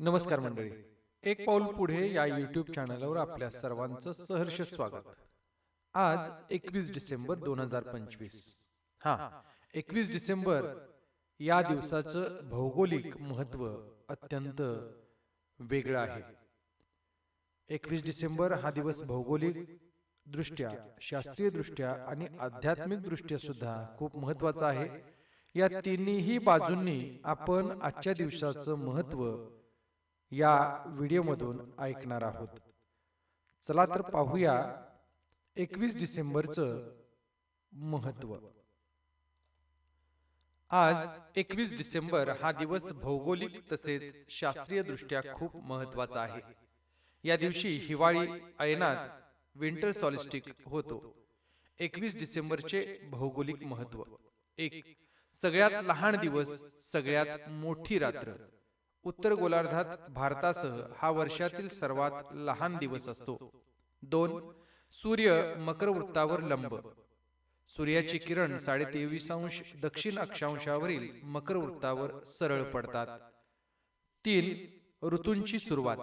नमस्कार मंडळी. एक पाऊल पुढे या युट्यूब चॅनलवर आपल्या सर्वांचं सहर्ष स्वागत. आज एकवीस डिसेंबर दोन हजार पंचवीस. हा एकवीस डिसेंबर या दिवसाचं भौगोलिक महत्त्व अत्यंत वेगळं आहे. एकवीस डिसेंबर हा दिवस भौगोलिक दृष्ट्या शास्त्रीय दृष्ट्या आणि आध्यात्मिक दृष्ट्या सुद्धा खूप महत्त्वाचा आहे. या तिन्ही बाजूंनी आपण आजच्या दिवसाचं महत्त्व या व्हिडिओमधून ऐकणार आहोत. चला तर पाहूया एकवीस डिसेंबरचं महत्त्व आज एकवीस डिसेंबर हा दिवस भौगोलिक तसेच शास्त्रीय दृष्ट्या खूप महत्त्वाचा आहे. या दिवशी हिवाळी अयनात विंटर सॉलिस्टिक होतो. एकवीस डिसेंबरचे भौगोलिक महत्त्व एक सगळ्यात लहान दिवस सगळ्यात मोठी रात्र. उत्तर गोलार्धात भारतासह हा वर्षातील सर्वात लहान दिवस असतो. दोन सूर्य मकर वृत्तावर लंब. सूर्याची किरण साडे तेवीस अंश दक्षिण अक्षांशावरील मकर वृत्तावर सरळ पडतात. तीन ऋतूंची सुरुवात.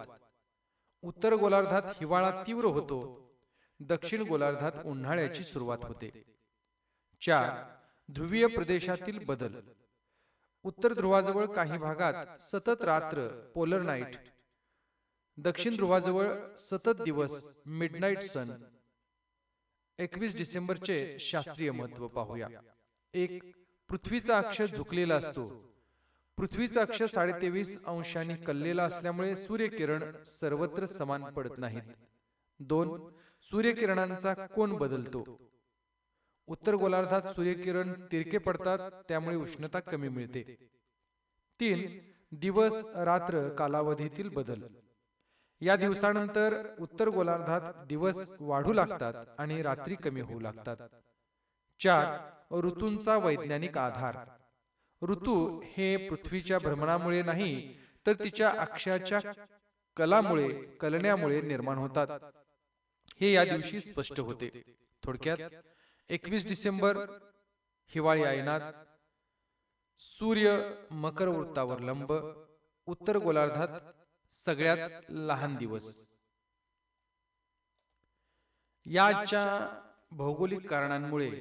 उत्तर गोलार्धात हिवाळा तीव्र होतो. दक्षिण गोलार्धात उन्हाळ्याची सुरुवात होते. चार ध्रुवीय प्रदेशातील बदल. उत्तर ध्रुवाजवळ काही भागात सतत रात्र पोलर नाईट. दक्षिण ध्रुवाजवळ सतत दिवस मिडनाईट सन एकवीस डिसेंबरचे शास्त्रीय महत्त्व पाहूया. एक पृथ्वीचा अक्ष झुकलेला असतो. पृथ्वीचा अक्ष साडे तेवीस अंशांनी कललेला असल्यामुळे सूर्यकिरण सर्वत्र समान पडत नाहीत. दोन सूर्यकिरणांचा कोण बदलतो? उत्तर गोलार्धात सूर्यकिरण तिरके पडतात त्यामुळे उष्णता कमी मिळते. तीन दिवस रात्र कालावधीतील बदल. या दिवसानंतर उत्तर गोलार्धात दिवस वाढू लागतात आणि रात्री कमी होऊ लागतात. चार ऋतूंचा वैज्ञानिक आधार. ऋतू हे पृथ्वीच्या भ्रमणामुळे नाही तर तिच्या अक्षाच्या कलामुळे कलण्यामुळे निर्माण होतात. हे या दिवशी स्पष्ट होते. थोडक्यात एकवीस डिसेंबर हिवाळी आयनात सूर्य मकर वृत्तावर लंब उत्तर गोलार्धात सगळ्यात लहान दिवस. याच्या भौगोलिक कारणांमुळे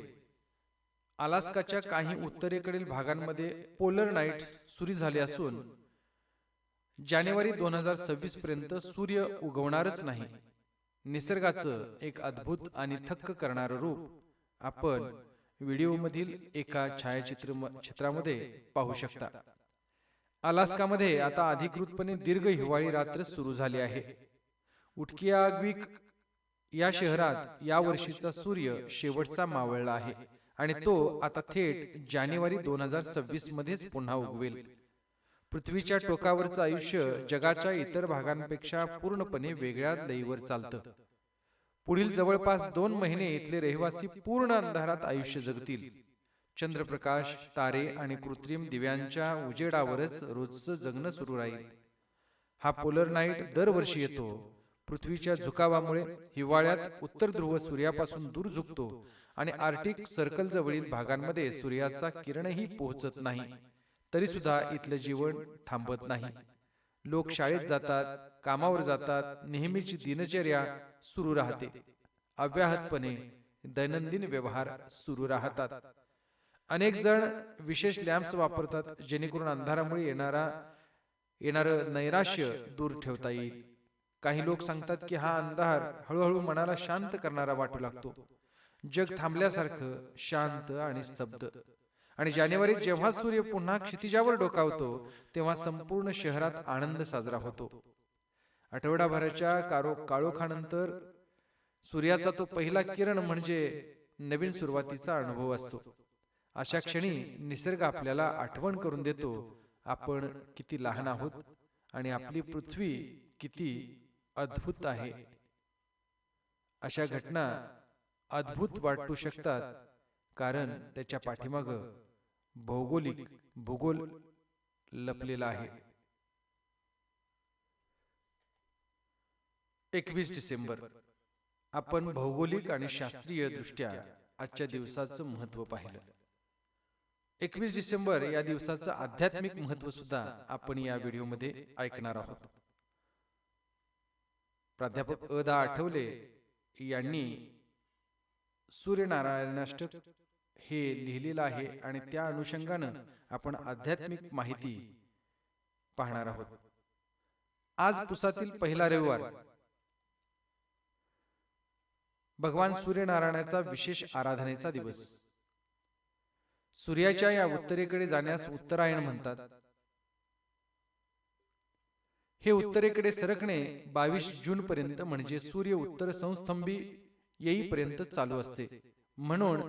अलास्काच्या काही उत्तरेकडील भागांमध्ये पोलर नाईट सुरू झाले असून जानेवारी दोन हजार सव्वीस पर्यंत सूर्य उगवणारच नाही. निसर्गाचं एक अद्भुत आणि थक्क करणारं रूप आपण व्हिडिओमधील एका छायाचित्र चित्रामध्ये पाहू शकता. अलास्कामध्ये आता अधिकृतपणे दीर्घ हिवाळी रात्र सुरू झाली आहे. उटकियाग्विक या शहरात या वर्षीचा सूर्य शेवटचा मावळला आहे आणि तो आता थेट जानेवारी दोन हजार सव्वीस मध्येच पुन्हा उगवेल. पृथ्वीच्या टोकावरचं आयुष्य जगाच्या इतर भागांपेक्षा पूर्णपणे वेगळ्या लईवर चालतं. पुढील जवळपास दोन महिने इथले रहिवासी पूर्ण अंधारात आयुष्य जगतील. चंद्रप्रकाश तारे आणि कृत्रिम दिव्यांच्या उजेडावरच रोजचं जगणं सुरू राहील. हा पोलर नाईट दरवर्षी येतो. पृथ्वीच्या झुकावामुळे हिवाळ्यात उत्तर ध्रुव सूर्यापासून दूर झुकतो आणि आर्टिक सर्कल जवळील भागांमध्ये सूर्याचा किरणही पोहोचत नाही. तरी सुद्धा इथलं जीवन थांबत नाही. लोक शाळेत जातात कामावर जातात नेहमीची दिनचर्या सुरू राहते. अव्याहतपणे दैनंदिन व्यवहार सुरू राहतात. अनेक जण विशेष लॅम्प्स वापरतात जेणेकरून अंधारामुळे येणारा येणार नैराश्य दूर ठेवता येईल. काही लोक सांगतात की हा अंधार हळूहळू मनाला शांत करणारा वाटू लागतो. जग थांबल्यासारखं शांत आणि स्तब्ध. आणि जानेवारीत जेव्हा सूर्य पुन्हा क्षितिजावर डोकावतो तेव्हा संपूर्ण शहरात आनंद साजरा होतो. आठवडाभराच्या कारो काळोखानंतर सूर्याचा तो पहिला किरण म्हणजे नवीन सुरुवातीचा अनुभव असतो. अशा क्षणी निसर्ग आपल्याला आठवण करून देतो आपण किती लहान आहोत आणि आपली पृथ्वी किती अद्भुत आहे. अशा घटना अद्भुत वाटू शकतात. कारण त्याच्या पाठीमाग भौगोलिक भूगोल लपलेला आहे. एकवीस डिसेंबर. आपण भौगोलिक आणि शास्त्रीय दृष्ट्या आजच्या दिवसाचं महत्त्व पाहिलं. एकवीस डिसेंबर या दिवसाचं आध्यात्मिक महत्त्व सुद्धा आपण या व्हिडिओमध्ये ऐकणार आहोत. प्राध्यापक अदा आठवले यांनी सूर्यनारायणाष्टक हे लिहिलेलं आहे आणि त्या अनुषंगानं आपण आध्यात्मिक माहिती पाहणार आहोत. आज पुसातील पहिला रविवार. भगवान सूर्यनारायणाचा विशेष आराधनेचा दिवस. सूर्याच्या या उत्तरेकडे जाण्यास उत्तरायण म्हणतात. हे उत्तरेकडे सरकणे बावीस जून पर्यंत म्हणजे सूर्य उत्तर संस्तंभी येईपर्यंत चालू असते. म्हणून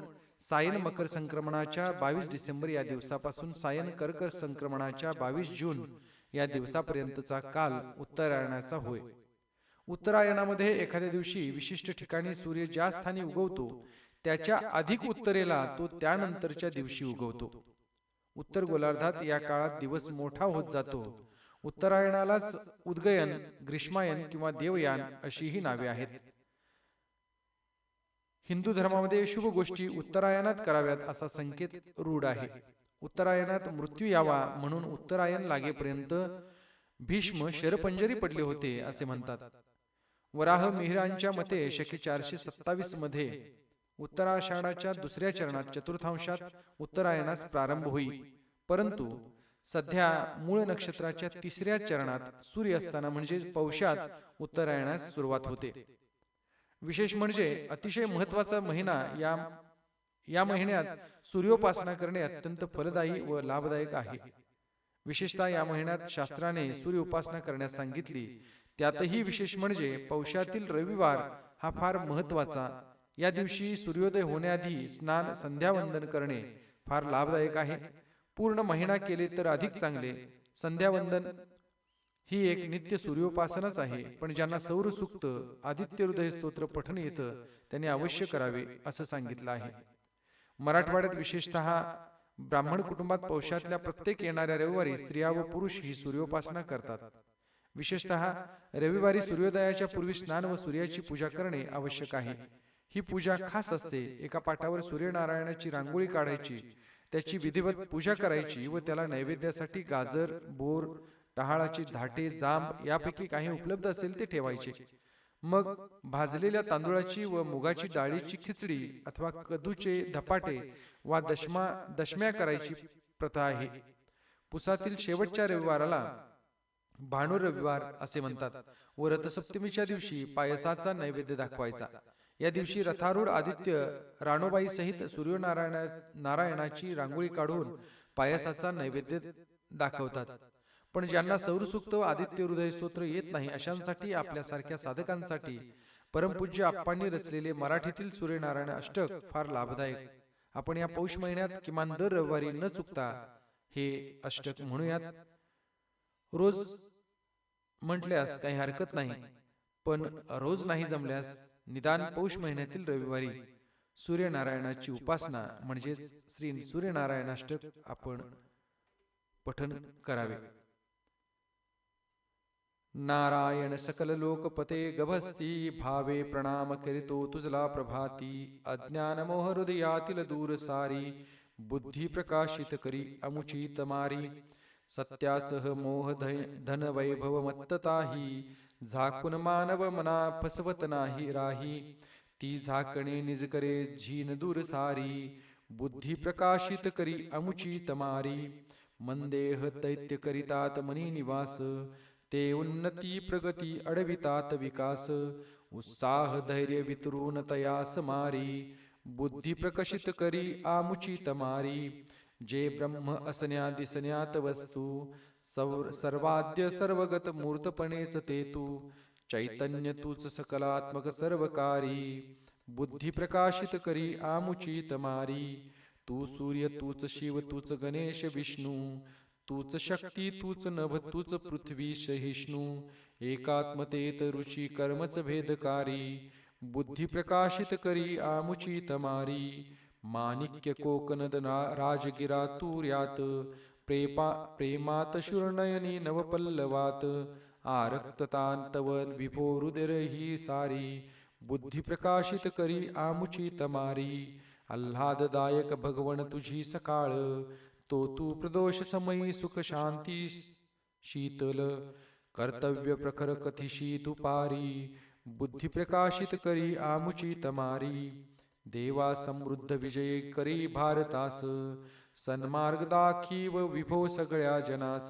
सायन मकर संक्रमणाच्या बावीस डिसेंबर या दिवसापासून सायन कर्कर संक्रमणाच्या बावीस जून या दिवसापर्यंतचा काल उत्तरायणाचा होय. उत्तरायणामध्ये एखाद्या दिवशी विशिष्ट ठिकाणी सूर्य ज्या स्थानी उगवतो त्याच्या अधिक उत्तरेला तो त्यानंतरच्या दिवशी उगवतो. उत्तर गोलार्धात या काळात दिवस मोठा होत जातो. उत्तरायणालाच उद्गयन ग्रीष्मायन किंवा देवयान अशीही नावे आहेत. हिंदू धर्मामध्ये शुभ गोष्टी उत्तरायणात कराव्यात असा संकेत रूढ आहे. उत्तरायणात मृत्यू यावा म्हणून उत्तरायण लागेपर्यंत भीष्म शरपंजरी पडले होते असे म्हणतात. वराह मिहिरांच्या मते शके चारशे सत्तावीसमध्ये उत्तराषाढाच्या दुसऱ्या चरणात चतुर्थांशात उत्तरायणास प्रारंभ होई परंतु सध्या मूळ नक्षत्राच्या तिसऱ्या चरणात सूर्य असताना म्हणजे पौषात उत्तरायणास सुरुवात होते. विशेष म्हणजे अतिशय महत्त्वाचा महिना या या महिन्यात सूर्योपासना करणे अत्यंत फलदायी व लाभदायक आहे. विशेषतः या महिन्यात शास्त्राने सूर्योपासना करण्यास सांगितली. त्यातही विशेष म्हणजे पौषातील रविवार हा फार महत्त्वाचा या दिवशी सूर्योदय होण्याआधी स्नान संध्यावंदन करणे फार लाभदायक आहे. पूर्ण महिना केले तर अधिक चांगले. संध्यावंदन ही एक नित्य सूर्योपासनाच आहे. पण ज्यांना सौर सुक्त आदित्य हृदय स्तोत्र पठण येतं त्यांनी अवश्य करावे असं सांगितलं आहे. मराठवाड्यात विशेषतः ब्राह्मण कुटुंबात पौषातल्या प्रत्येक येणाऱ्या रविवारी स्त्रिया व पुरुष ही सूर्योपासना करतात. विशेषतः रविवारी सूर्योदयाच्या पूर्वी स्नान व सूर्याची पूजा करणे आवश्यक आहे. ही पूजा खास असते एका पाटावर सूर्यनारायणाची रांगोळी काढायची त्याची विधिवत पूजा करायची व त्याला नैवेद्यासाठी गाजर बोर टहाळाची धाटे जांब यापैकी काही उपलब्ध असेल ते ठेवायचे. मग भाजलेल्या तांदुळाची व मुगाची डाळीची खिचडी अथवा कदूचे धपाटे वा दशमा दशम्या करायची प्रथा आहे. पुसातील शेवटच्या रविवाराला भानू रविवार असे म्हणतात. व रथसप्तमीच्या दिवशी पायसाचा नैवेद्य दाखवायचा. या दिवशी रथारूढ आदित्य राणोबाई सहित सूर्यनारायण नारायणाची रांगोळी काढून पायसाचा नैवेद्य दाखवतात. पण ज्यांना सौरसूक्त व आदित्य हृदय स्तोत्र येत नाही अशांसाठी आपल्यासारख्या साधकांसाठी परमपूज्य आप्पांनी रचलेले मराठीतील सूर्यनारायण अष्टक फार लाभदायक. आपण या पौष महिन्यात किमान दर रविवारी न चुकता हे अष्टक म्हणूयात. रोज म्हटल्यास काही हरकत नाही पण रोज नाही जमल्यास निदान पौष महिन्यातील रविवारी सूर्यनारायणाची उपासना म्हणजेच श्री सूर्यनारायणाष्टक आपण पठन करावे. नारायण सकल लोकपते गभस्ती भावे प्रणाम करितो तुझला प्रभाती। अज्ञान मोह हृदयातील दूर सारी बुद्धी प्रकाशित करी अमुची तमारी सत्यासह मोह धन वैभव मत्तताही झाकून मानव मना फसवत नाही राही। ती झाकणे निज करे झीन दूर सारी बुद्धी प्रकाशित करी अमुची तमारी मंदेह दैत्य करितात मनी निवास ते उन्नती प्रगती अडवितात विकास. उत्साह धैर्य वितरून तयास मारी बुद्धी प्रकशित करी आमुची तमारी जे ब्रह्म असण्या दिसण्यात वस्तू सौर सर्वाद्य सर्वगत मूर्तपणेच ते तू चैतन्य तूच सकलात्मक सर्वकारी. बुद्धी प्रकाशित करी आमुची तमारी तू सूर्य तूच शिव तूच गणेश विष्णू. तूच शक्ती तूच नभ तूच पृथ्वी सहिष्णू एकात्मतेत ऋषी कर्मच भेदकारी. बुद्धी प्रकाशित करी आमुची तमारी. माणिक्य कोकनद राजगिरा तूर्यात. प्रेपा प्रेमात शूर्णयनी नवपल्लवात. आरक्ततांतव विभो रुदिर ही सारी. बुद्धी प्रकाशित करी आमुची तमारी. आल्हाददायक भगवन तुझी सकाळ. तो तू प्रदोष समयी सुख शांती शीतल कर्तव्य प्रखर कथिशी तुपारी बुद्धी प्रकाशित करी आमुची तमारी. देवा समृद्ध विजय करी भारतास. सन्मार्ग दाखीव विभो सगळ्या जनास.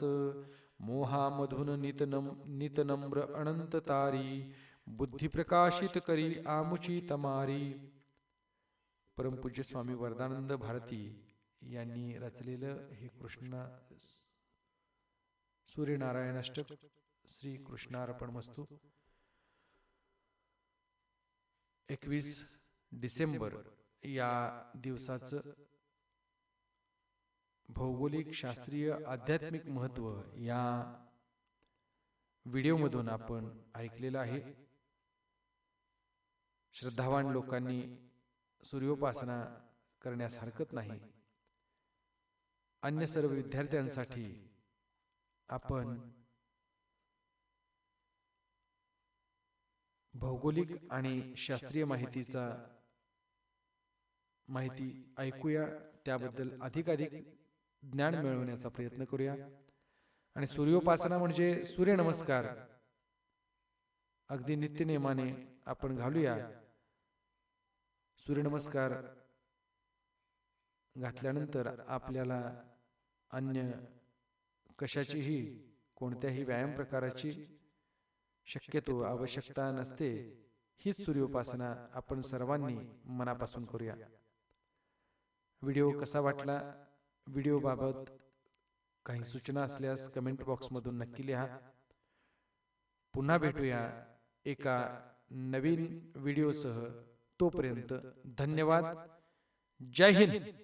मोहामधून नितनम नितनम्र अनंत तारी. बुद्धी प्रकाशित करी आमुची तमारी. परमपूज्य स्वामी वरदानंद भारती. यांनी रचलेलं हे कृष्ण सूर्यनारायण अष्टक श्री कृष्णार्पण मस्तू एकवीस डिसेंबर या दिवसाचं भौगोलिक शास्त्रीय आध्यात्मिक महत्त्व या व्हिडिओमधून आपण ऐकलेलं आहे. श्रद्धावान लोकांनी सूर्योपासना करण्यास हरकत नाही. अन्य सर्व विद्यार्थ्यांसाठी आपण भौगोलिक आणि शास्त्रीय माहितीचा माहिती ऐकूया. त्याबद्दल अधिकाधिक ज्ञान मिळवण्याचा प्रयत्न करूया. आणि सूर्योपासना म्हणजे सूर्यनमस्कार. अगदी नित्यनेमाने आपण घालूया. सूर्यनमस्कार घातल्यानंतर आपल्याला अन्य कशाचीही कोणत्याही व्यायाम प्रकाराची शक्यतो आवश्यकता नसते. हीच सूर्योपासना आपण सर्वांनी मनापासून करूया. व्हिडिओ कसा वाटला? व्हिडिओबाबत काही सूचना असल्यास कमेंट बॉक्समधून नक्की लिहा. पुन्हा भेटूया एका नवीन व्हिडिओसह. तोपर्यंत धन्यवाद. जय हिंद.